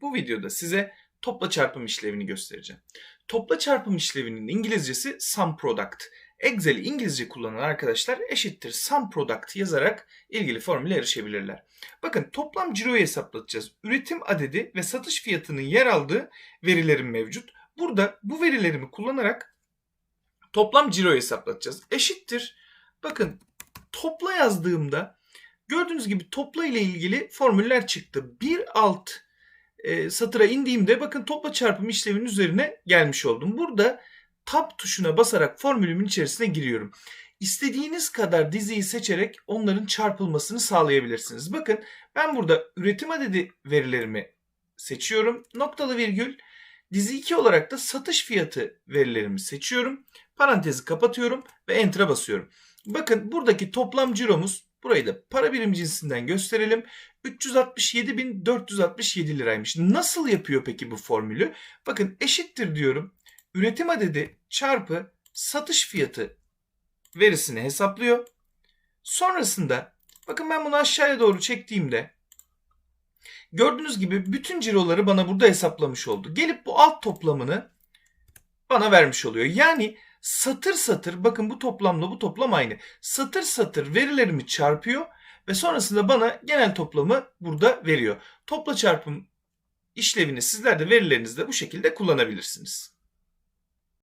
Bu videoda size topla çarpım işlevini göstereceğim. Topla çarpım işlevinin İngilizcesi sum product. Excel'i İngilizce kullanan arkadaşlar eşittir sum product yazarak ilgili formüle erişebilirler. Bakın toplam ciroyu hesaplatacağız. Üretim adedi ve satış fiyatının yer aldığı verilerim mevcut. Burada bu verilerimi kullanarak toplam ciroyu hesaplatacağız. Eşittir. Bakın topla yazdığımda gördüğünüz gibi topla ile ilgili formüller çıktı. Bir alt e, satıra indiğimde bakın topla çarpım işleminin üzerine gelmiş oldum. Burada tab tuşuna basarak formülümün içerisine giriyorum. İstediğiniz kadar diziyi seçerek onların çarpılmasını sağlayabilirsiniz. Bakın ben burada üretim adedi verilerimi seçiyorum. Noktalı virgül dizi 2 olarak da satış fiyatı verilerimi seçiyorum. Parantezi kapatıyorum ve enter'a basıyorum. Bakın buradaki toplam ciromuz burayı da para birim cinsinden gösterelim. 367.467 liraymış. Nasıl yapıyor peki bu formülü? Bakın eşittir diyorum. Üretim adedi çarpı satış fiyatı verisini hesaplıyor. Sonrasında bakın ben bunu aşağıya doğru çektiğimde gördüğünüz gibi bütün ciroları bana burada hesaplamış oldu. Gelip bu alt toplamını bana vermiş oluyor. Yani satır satır bakın bu toplamla bu toplam aynı. Satır satır verilerimi çarpıyor ve sonrasında bana genel toplamı burada veriyor. Topla çarpım işlevini sizler de verilerinizde bu şekilde kullanabilirsiniz.